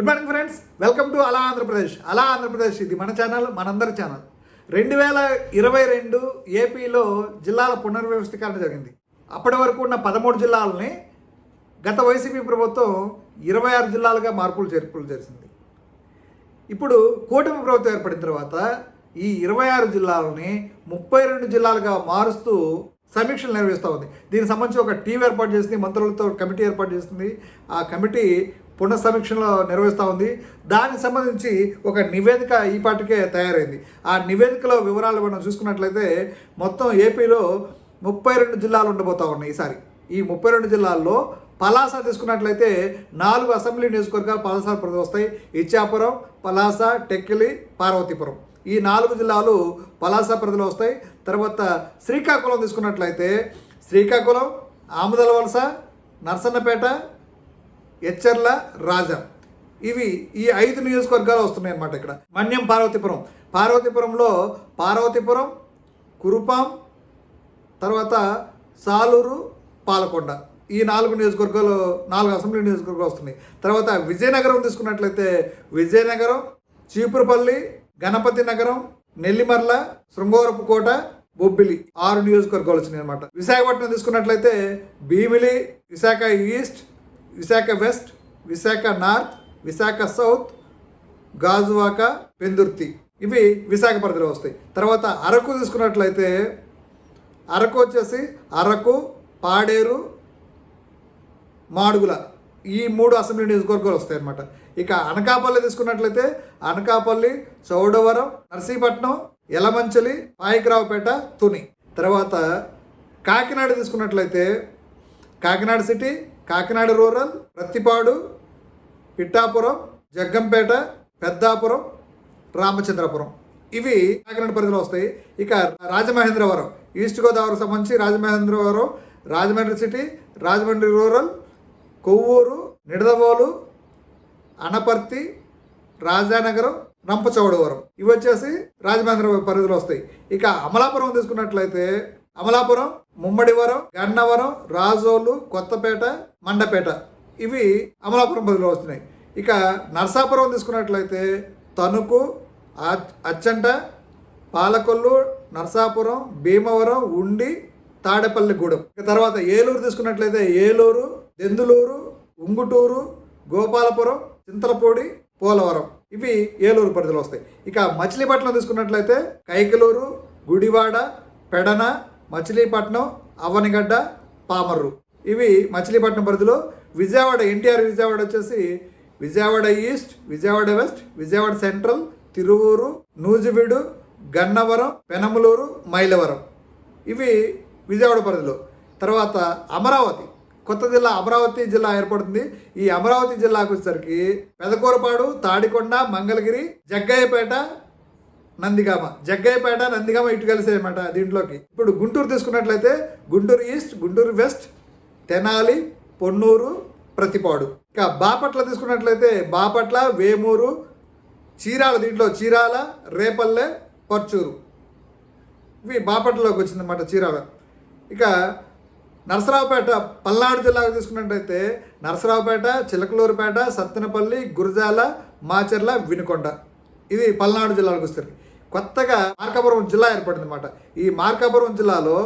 Good morning friends welcome to అలా ఆంధ్రప్రదేశ్ అలా ఆంధ్రప్రదేశ్ ఇది మన ఛానల్ మనందరి ఛానల్ రెండు వేల ఇరవై రెండు ఏపీలో జిల్లాల పునర్వ్యవస్థీకరణ జరిగింది. అప్పటి వరకు ఉన్న పదమూడు జిల్లాలని గత వైసీపీ ప్రభుత్వం ఇరవై ఆరు జిల్లాలుగా మార్పులు చేర్పులు చేసింది. ఇప్పుడు కూటమి ప్రభుత్వం ఏర్పడిన తర్వాత ఈ ఇరవై ఆరు జిల్లాలని ముప్పై రెండు జిల్లాలుగా మారుస్తూ సమీక్షలు నిర్వహిస్తూ ఉంది. దీనికి సంబంధించి ఒక టీం ఏర్పాటు చేసింది మంత్రులతో కమిటీ ఏర్పాటు చేసింది. ఆ కమిటీ పునఃసమీక్షలో నిర్వహిస్తూ ఉంది. దానికి సంబంధించి ఒక నివేదిక ఈ పాటికే తయారైంది. ఆ నివేదికలో వివరాలు మనం చూసుకున్నట్లయితే మొత్తం ఏపీలో ముప్పై రెండు జిల్లాలు ఉండబోతా ఉన్నాయి ఈసారి. ఈ ముప్పై రెండు జిల్లాల్లో పలాస తీసుకున్నట్లయితే నాలుగు అసెంబ్లీ నియోజకవర్గాలు పలాస పరిధి వస్తాయి. ఇచ్చాపురం పలాస టెక్కిలి పార్వతీపురం. ఈ నాలుగు జిల్లాలు పలాస పరిధిలో వస్తాయి. తర్వాత శ్రీకాకుళం తీసుకున్నట్లయితే శ్రీకాకుళం ఆముదల వలస నర్సన్నపేట ఎచ్చర్ల రాజా. ఇవి ఈ ఐదు నియోజకవర్గాలు వస్తున్నాయి అన్నమాట ఇక్కడ. మన్యం పార్వతీపురం. పార్వతీపురంలో పార్వతీపురం కురుపాం తర్వాత సాలూరు పాలకొండ. ఈ నాలుగు నియోజకవర్గాలు నాలుగు అసెంబ్లీ నియోజకవర్గాలు వస్తున్నాయి. తర్వాత విజయనగరం తీసుకున్నట్లయితే విజయనగరం చీపురుపల్లి గణపతి నగరం నెల్లిమర్ల శృంగవరపుకోట బొబ్బిలి ఆరు నియోజకవర్గాలు వచ్చినాయి అనమాట విశాఖపట్నం తీసుకున్నట్లయితే Bheemili Visakha East Visakha West Visakha North Visakha South Gajuwaka Pendurthi. ఇవి విశాఖ పరిధిలో వస్తాయి. తర్వాత అరకు తీసుకున్నట్లయితే అరకు వచ్చేసి అరకు పాడేరు మాడుగుల. ఈ మూడు అసెంబ్లీ నియోజకవర్గాలు వస్తాయి అన్నమాట. ఇక అనకాపల్లి తీసుకున్నట్లయితే అనకాపల్లి చౌడవరం నర్సీపట్నం ఎలమంచలి పాయకరావుపేట తుని. తర్వాత కాకినాడ తీసుకున్నట్లయితే కాకినాడ సిటీ కాకినాడ రూరల్ ప్రత్తిపాడు పిట్టాపురం జగ్గంపేట పెద్దాపురం రామచంద్రపురం. ఇవి కాకినాడ పరిధిలో వస్తాయి. ఇక రాజమహేంద్రవరం ఈస్ట్ గోదావరి సంబంధించి రాజమహేంద్రవరం రాజమండ్రి సిటీ రాజమండ్రి రూరల్ కొవ్వూరు నిడదవోలు అనపర్తి రాజానగరం రంపచౌడవరం. ఇవి వచ్చేసి రాజమహేంద్ర పరిధిలో వస్తాయి. ఇక అమలాపురం తీసుకున్నట్లయితే అమలాపురం ముమ్మడివరం గన్నవరం రాజోలు కొత్తపేట మండపేట. ఇవి అమలాపురం పరిధిలో వస్తున్నాయి. ఇక నర్సాపురం తీసుకున్నట్లయితే తణుకు అచ్చంట పాలకొల్లు నర్సాపురం భీమవరం ఉండి తాడేపల్లిగూడెం ఇక తర్వాత ఏలూరు తీసుకున్నట్లయితే ఏలూరు దెందులూరు ఉంగుటూరు గోపాలపురం చింతలపూడి పోలవరం. ఇవి ఏలూరు పరిధిలో వస్తాయి. ఇక మచిలీపట్నం తీసుకున్నట్లయితే కైకలూరు గుడివాడ పెడన మచిలీపట్నం అవనిగడ్డ పామర్రు. ఇవి మచిలీపట్నం పరిధిలో విజయవాడ ఎన్టీఆర్ విజయవాడ వచ్చేసి Vijayawada east Vijayawada west Vijayawada central Tiruvuru Nuzvid Gannavaram Penamaluru Mylavaram. ఇవి విజయవాడ పరిధిలో. తర్వాత అమరావతి. కొత్త జిల్లా అమరావతి జిల్లా ఏర్పడుతుంది. ఈ అమరావతి జిల్లాకు వచ్చేసరికి పెదకూరపాడు తాడికొండ మంగళగిరి జగ్గయ్యపేట నందిగామ జగ్గయ్యపేట నందిగామ ఇటు కలిసేయమాట దీంట్లోకి. ఇప్పుడు గుంటూరు తీసుకున్నట్లయితే గుంటూరు ఈస్ట్ గుంటూరు వెస్ట్ తెనాలి పొన్నూరు ప్రతిపాడు. ఇక బాపట్ల తీసుకున్నట్లయితే బాపట్ల వేమూరు చీరాల దీంట్లో చీరాల రేపల్లె పర్చూరు. ఇవి బాపట్లలోకి వచ్చిందన్నమాట చీరాల. ఇక నరసరావుపేట పల్నాడు జిల్లాకు తీసుకున్నట్టయితే నరసరావుపేట చిలకలూరుపేట సత్తెనపల్లి గురజాల మాచర్ల వినుకొండ. ఇది పల్నాడు జిల్లాలకు వస్తుంది. కొత్తగా మార్కాపురం జిల్లా ఏర్పడింది అనమాట ఈ మార్కాపురం జిల్లాలో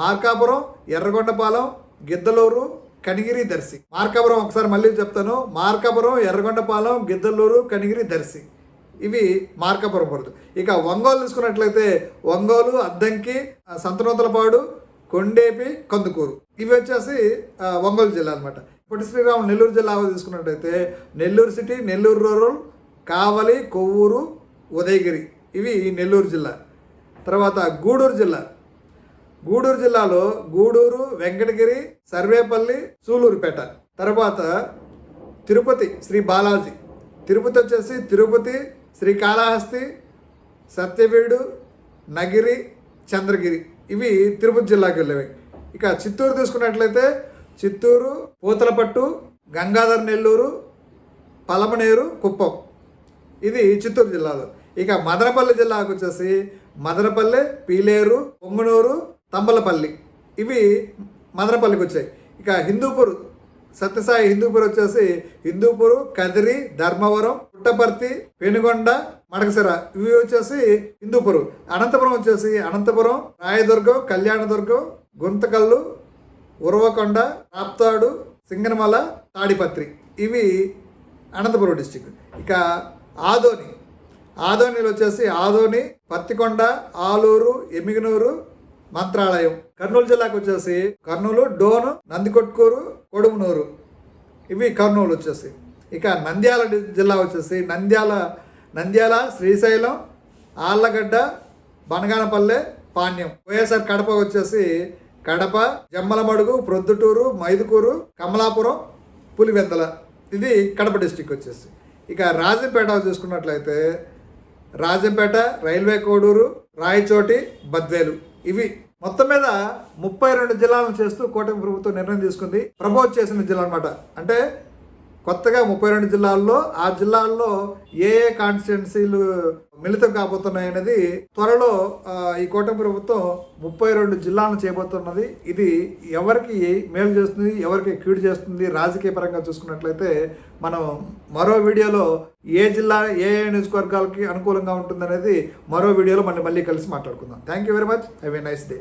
మార్కాపురం ఎర్రగొండపాలెం గిద్దలూరు కనిగిరి దర్శి. మార్కాపురం ఒకసారి మళ్ళీ చెప్తాను. మార్కాపురం ఎర్రగొండపాలెం గిద్దలూరు కనిగిరి దర్శి. ఇవి మార్కాపురం పరిధి ఇక ఒంగోలు తీసుకున్నట్లయితే ఒంగోలు అద్దంకి సంతనోతలపాడు కొండేపి కందుకూరు. ఇవి వచ్చేసి ఒంగోలు జిల్లా అనమాట పొట్టి శ్రీరాములు నెల్లూరు జిల్లా తీసుకున్నట్టయితే నెల్లూరు సిటీ నెల్లూరు రూరల్ కావలి కొవ్వూరు ఉదయగిరి. ఇవి నెల్లూరు జిల్లా. తర్వాత గూడూరు జిల్లా. గూడూరు జిల్లాలో గూడూరు వెంకటగిరి సర్వేపల్లి సూలూరుపేట. తర్వాత తిరుపతి శ్రీ బాలాజీ. తిరుపతి వచ్చేసి తిరుపతి శ్రీకాళహస్తి సత్యవేడు నగిరి చంద్రగిరి. ఇవి తిరుపతి జిల్లాకి వెళ్ళేవి. ఇక చిత్తూరు తీసుకున్నట్లయితే చిత్తూరు పూతలపట్టు గంగాధర్ నెల్లూరు పలమనేరు కుప్పం. ఇది చిత్తూరు జిల్లాలో. ఇక మదనపల్లి జిల్లాకు వచ్చేసి మదనపల్లి పీలేరు పొంగనూరు తంబలపల్లి. ఇవి మదనపల్లికి వచ్చాయి. ఇక హిందూపూర్ సత్యసాయి హిందూపూర్ వచ్చేసి హిందూపూర్ కదిరి ధర్మవరం పుట్టపర్తి పెనుగొండ మడకసిర ఇవి వచ్చేసి హిందూపురం. అనంతపురం వచ్చేసి అనంతపురం రాయదుర్గం కళ్యాణదుర్గం గుంతకల్లు ఉరవకొండ రాప్తాడు సింగనమల తాడిపత్రి. ఇవి అనంతపురం డిస్టిక్. ఇక ఆదోని. ఆదోనిలు వచ్చేసి ఆదోని పత్తికొండ ఆలూరు ఎమిగనూరు మంత్రాలయం. కర్నూలు జిల్లాకు వచ్చేసి కర్నూలు డోను నందికొట్కూరు కొడుమునూరు. ఇవి కర్నూలు వచ్చేసి. ఇక నంద్యాల జిల్లా వచ్చేసి నంద్యాల నంద్యాల శ్రీశైలం ఆళ్ళగడ్డ బనగానపల్లె పాణ్యం. వైఎస్ఆర్ కడప వచ్చేసి కడప జమ్మలమడుగు ప్రొద్దుటూరు మైదుకూరు కమలాపురం పులివెందల. ఇది కడప డిస్టిక్ వచ్చేసి. ఇక రాజంపేట చూసుకున్నట్లయితే రాజంపేట రైల్వే కోడూరు రాయచోటి బద్వేలు. ఇవి మొత్తం మీద ముప్పై రెండు జిల్లాలను చేస్తూ కూటమి ప్రభుత్వం నిర్ణయం తీసుకుంది. ప్రపోజ్ చేసిన జిల్లా అనమాట అంటే కొత్తగా ముప్పై రెండు జిల్లాల్లో ఆ జిల్లాల్లో ఏ ఏ కాన్స్టిట్యున్సీలు మిళితం కాబోతున్నాయి అనేది త్వరలో ఈ కూటమి ప్రభుత్వం ముప్పై రెండు జిల్లాలను చేయబోతున్నది. ఇది ఎవరికి మేలు చేస్తుంది ఎవరికి క్యూడ్ చేస్తుంది రాజకీయ పరంగా చూసుకున్నట్లయితే మనం మరో వీడియోలో ఏ జిల్లా ఏ ఏ నియోజకవర్గాలకి అనుకూలంగా ఉంటుందనేది మరో వీడియోలో మళ్ళీ మళ్ళీ కలిసి మాట్లాడుకుందాం. Thank you very much have a nice day